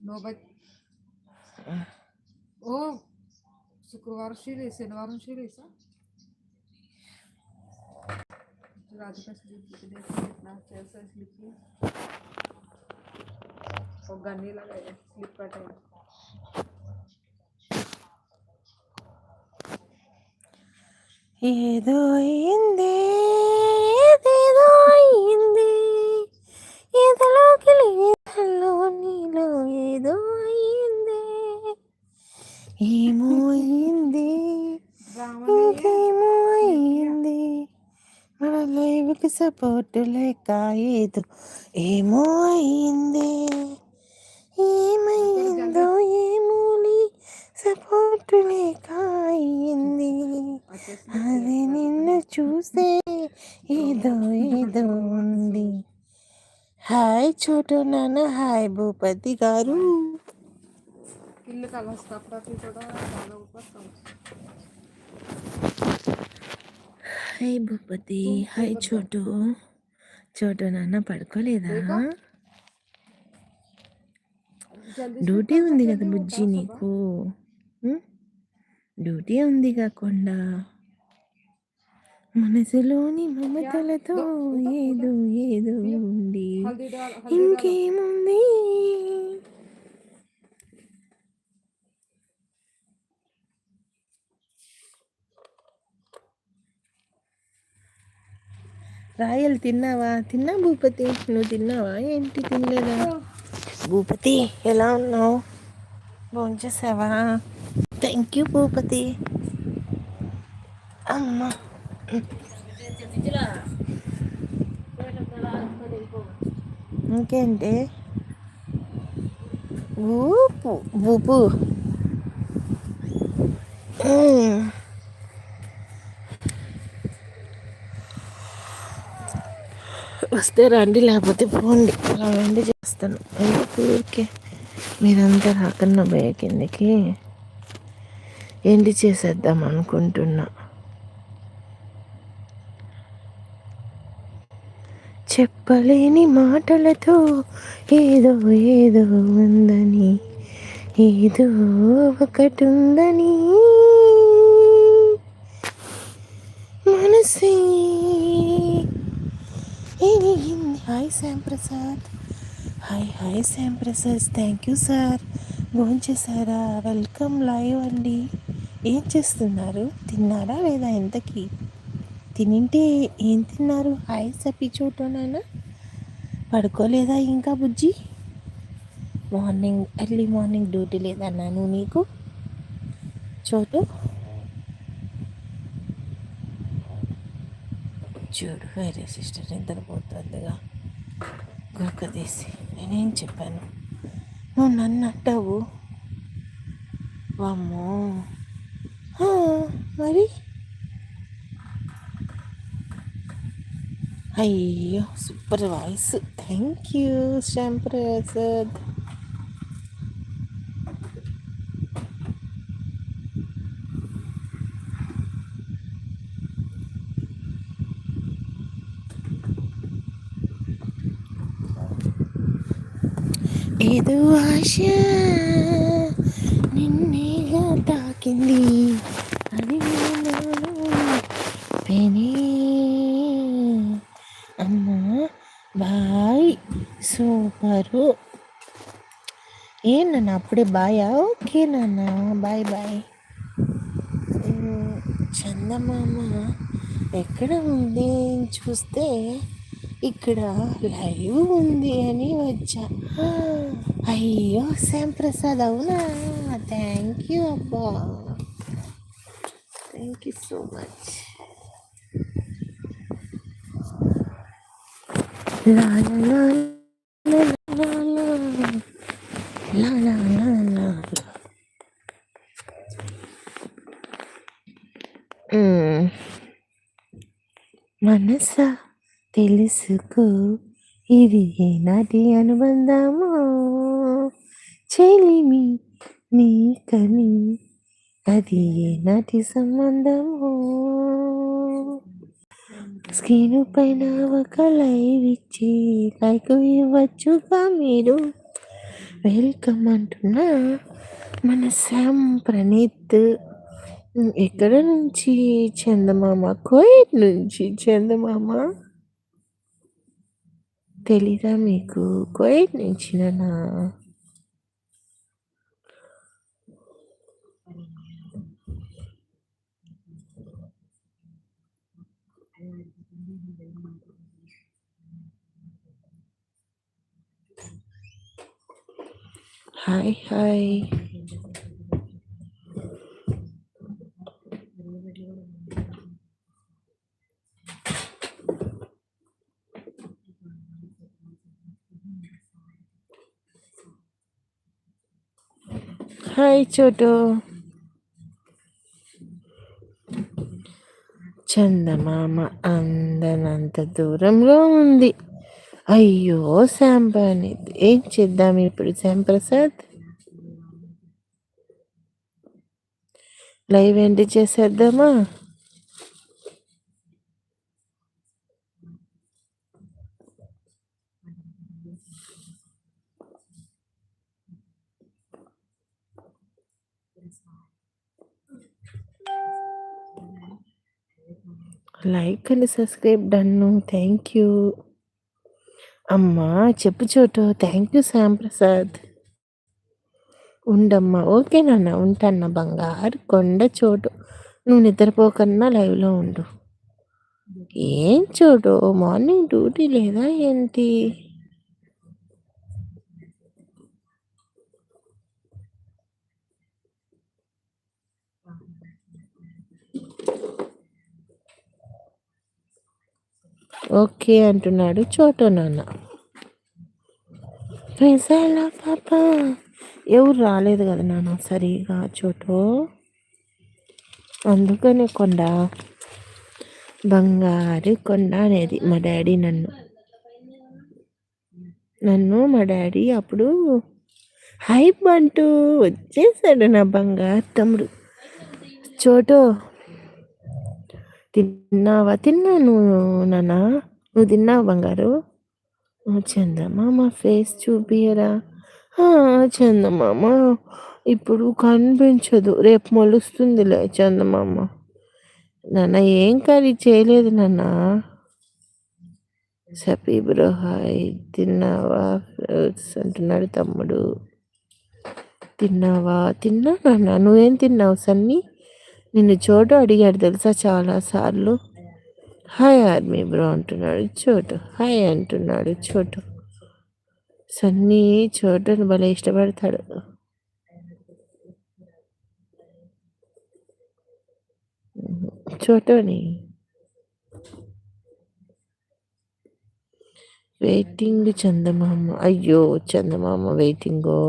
नौबत ओ शुक्रवार श्री शनिवार श्री राधिका और गन्ने लगाया स्लिप का टाइम ఏదో అయిందే సపోర్ట్ లేక ఏదో ఏమో అయింది ఏమైందో ఏమోని సపోర్ట్ లేక అయింది అది నిన్ను చూసే ఏదో ఏదో ఉంది. హాయ్ చోటు నాన్న హాయ్ భూపతి గారు. ఇల్లు కలస్తప్పటికి కూడా హాయ్ భూపతి హాయ్ చోటు. చోటు నాన్న పడుకోలేదా? డ్యూటీ ఉంది కదా బుజ్జి నీకు? డ్యూటీ ఉంది కాకుండా. మనసులోని మమతలతో ఏదో ఏదో ఉంది ఇంకేముంది? రాయలు తిన్నావా? తిన్నా భూపతి. నువ్వు తిన్నావా? ఏంటి తినలేదా? భూపతి ఎలా ఉన్నావు? భోంచేసావా? Thank you Bhupathi. అమ్మ. ఇంకేంటి? ఊపు ఊపు. వస్తే రండి లేకపోతే పోండి అలా రండి చేస్తాను. ఎందుకు ఊరికే? మీరంతా రాకన్నా భయ కిందకి ఎండి చేసేద్దాం అనుకుంటున్నా. చెప్పలేని మాటలతో ఏదో ఏదో ఉందని ఏదో ఒకటి ఉందని మనసే hi Shyam Prasad hi hi Shyam Prasad thank you sir భోంచేశారా? Welcome live అండి. ఏం చేస్తున్నారు? తిన్నారా లేదా ఎంతకి తినింటే ఏం తిన్నారు? హాయ్ సపి చోటోనైనా పడుకోలేదా ఇంకా బుజ్జి? మార్నింగ్ ఎర్లీ మార్నింగ్ డ్యూటీ లేదన్నాను నీకు? చోటు? చూడు వేరే సిస్టర్ నిద్రపోతుందిగా. గురక తీసి నేనేం చెప్పాను? నువ్వు నన్ను అంటావు? వామ్మో. మరి? అయ్యో super voice. Thank you Shyam Prasad. ఏదో ఆశ నిన్నేగా తాకింది. అది నాలో పెనే. అమ్మా బాయ్ సూపరు. ఏం నాన్న అప్పుడే బాయా? ఓకే నాన్న బాయ్ బాయ్. చందమామ ఎక్కడ ఉంది? చూస్తే ఇక్కడ లైవ్ ఉంది అని వచ్చా. అయ్యో శ్యామ్ ప్రసాద్ అవునా? థ్యాంక్ యూ అబ్బా. థ్యాంక్ యూ సో మచ్ లా లా లా లా లా లా లా లా hmm. మనసా? తెలుసుకో. ఇది ఏనాటి అనుబంధము? చెలిమి నీకని అది ఏనాటి సంబంధము? స్క్రీన్ పైన ఒక లైవ్ ఇచ్చి లైక్ ఇవ్వచ్చుగా మీరు. వెల్కమ్ అంటున్నా మన శామ్ ప్రణీత్. ఎక్కడ నుంచి? చందమామ కోయిట్ నుంచి చందమామ? తెలీదా మీకు కోయిట్ నుంచి నా హాయ్ హాయ్ హాయ్ చోటు. చందమామ అందనంత దూరంలో ఉంది. అయ్యో శాంపాని ఏం చేద్దాం ఇప్పుడు శ్యాంప్రసాద్ లైవ్ ఎండ్ చేసేద్దామా? Like and subscribe done. Thank you. అమ్మా చెప్పు చోటు. Thank you Shyam Prasad. ఉండమ్మా. ఓకే నాన్న ఉంటాన్న. బంగారు కొండ చోటు. నువ్వు నిద్రపోకన్నా లైవ్లో ఉండు. ఏం చోటు? మార్నింగ్ డ్యూటీ లేదా ఏంటి? ఓకే అంటున్నాడు చోటో నాన్న. పెసాల పాప. ఎవరు రాలేదు కదా నాన్న సరిగా చోటో? అందుకనే కొండ బంగారు కొండ అనేది మా డాడీ నన్ను. నన్ను మా డాడీ అప్పుడు హైప్ అంటూ వచ్చేసాడు నా బంగారు తమ్ముడు. చోటో తిన్నావా? తిన్నాను నాన్న. నువ్వు తిన్నావు బంగారు? చందమామ ఫేస్ చూపియరా చందమామ ఇప్పుడు కనిపించదు. రేపు మొలుస్తుందిలే చందమామ నాన్న ఏం కర్రీ చేయలేదు నాన్న. సపీ బ్రో హాయ్. తిన్నావా? ఫ్రూట్స్ అంటున్నాడు తమ్ముడు. తిన్నావా? తిన్నా నాన్న. నువ్వేం తిన్నావు సన్నీ? నిన్ను చోటు అడిగాడు తెలుసా చాలాసార్లు హాయ్ ఆర్మీ బ్రో అంటున్నాడు. చోటు. హాయ్ అంటున్నాడు. చోటు. సన్నీ చోటును భలే ఇష్టపడతాడు. చోటుని. వెయిటింగ్ చందమామ. అయ్యో చందమామ వెయిటింగో.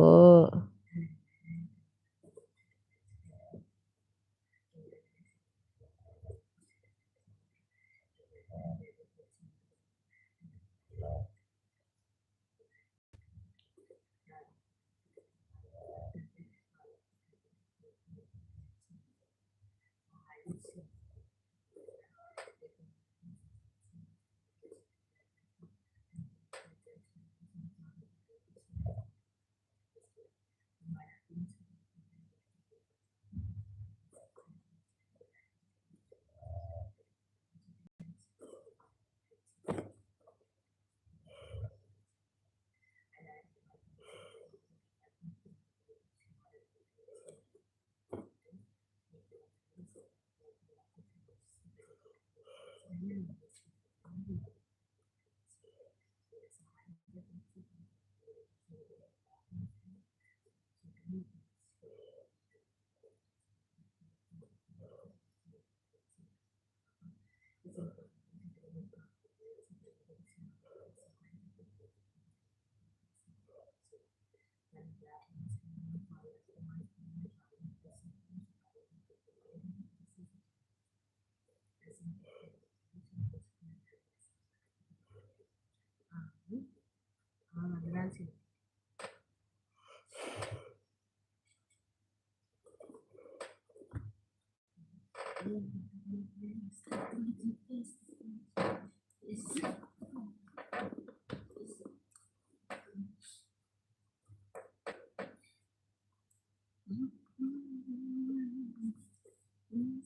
gracias.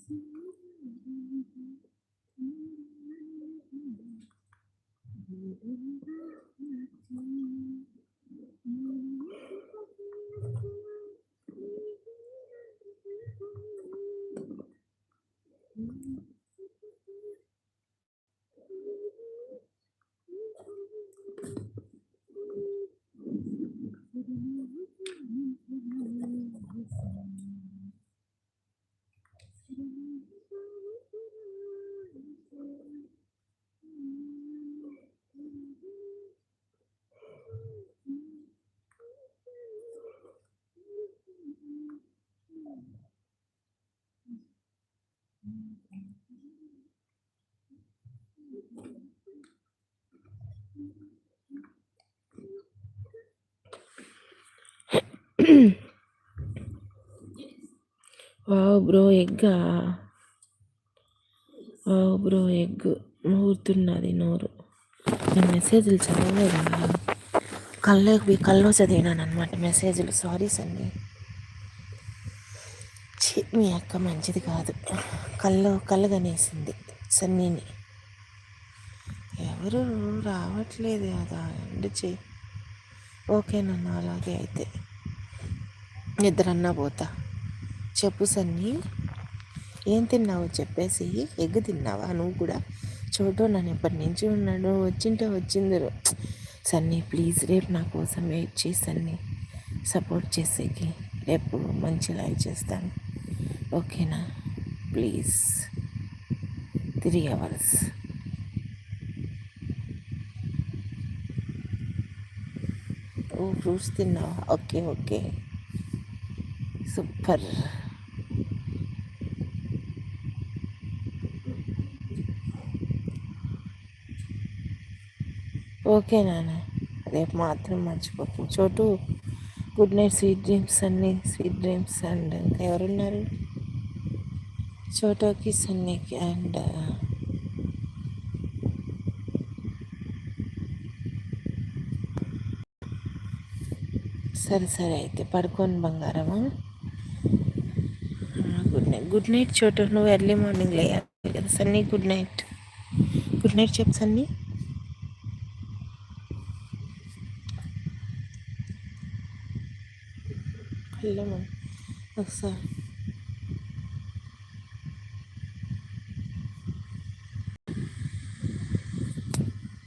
Thank you. Wow bro ఎగ్గా? Wow bro egg. ఊరుతున్నది నోరు. నేను మెసేజ్లు చదవలేదా? కళ్ళకి కల్లో చదివినాను అనమాట మెసేజ్లు. సారీ అండి మీ అక్క మంచిది కాదు. కళ్ళు కళ్ళు కనేసింది సన్నీని. ఎవరు? రావట్లేదు కదా. ఎండు చెయ్యి. ఓకేనన్నా అలాగే అయితే. నిద్రన్నా పోతా. చెప్పు సన్నీ ఏం తిన్నావు చెప్పేసి ఎగ్ తిన్నావా? నువ్వు కూడా? చోటు నన్ను ఎప్పటి నుంచి ఉన్నాడు వచ్చింటే వచ్చిందరు సన్నీ ప్లీజ్ రేపు నా కోసం వెయిట్ చేయి సన్ని. సపోర్ట్ చేసేకి రేపు మంచి లైవ్ చేస్తాను. ఓకేనా? ప్లీజ్. త్రీ అవర్స్ ఓ ఫ్రూట్స్ తిన్నావా? Okay okay. సూపర్ ఓకే నాన్న రేపు మాత్రం మర్చిపోకు Chotu good night sweet dreams అన్ని స్వీట్ డ్రీమ్స్ అండ్ ఇంకా ఎవరున్నారు చోటోకి సన్నీకి అండ్ సరే సరే అయితే పడుకోని బంగారమా గుడ్ నైట్. గుడ్ నైట్ చోటు. నువ్వు ఎర్లీ మార్నింగ్ లేయాలి కదా Sunny. Good night. Good night చెప్పు సన్నీ. హలో ఒకసారి.